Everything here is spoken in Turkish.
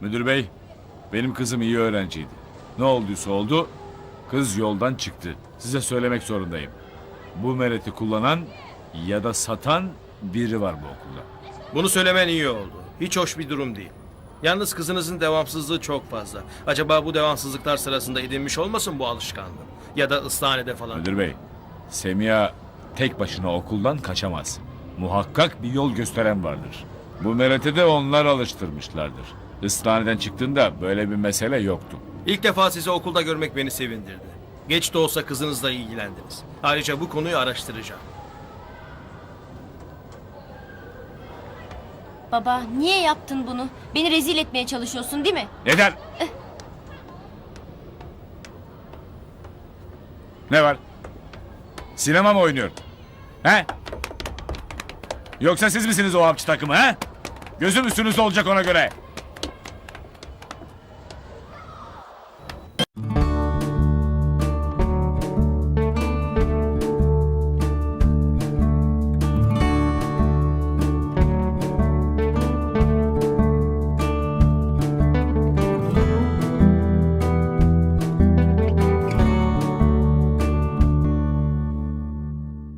Müdür bey, benim kızım iyi öğrenciydi. Ne olduysa oldu, kız yoldan çıktı. Size söylemek zorundayım. Bu mereti kullanan ya da satan biri var bu okulda. Bunu söylemen iyi oldu. Hiç hoş bir durum değil. Yalnız kızınızın devamsızlığı çok fazla. Acaba bu devamsızlıklar sırasında edinmiş olmasın bu alışkanlığı? Ya da ıslanede falan. Müdür bey, Semiha tek başına okuldan kaçamaz. Muhakkak bir yol gösteren vardır. Bu merete de onlar alıştırmışlardır. Islaneden çıktığında böyle bir mesele yoktu. İlk defa sizi okulda görmek beni sevindirdi. Geç de olsa kızınızla ilgilendiniz. Ayrıca bu konuyu araştıracağım. Baba niye yaptın bunu? Beni rezil etmeye çalışıyorsun değil mi? Yeter! Ne var? Sinema mı oynuyor? He? Yoksa siz misiniz o hapçı takımı he? Gözüm üstünüzde olacak ona göre.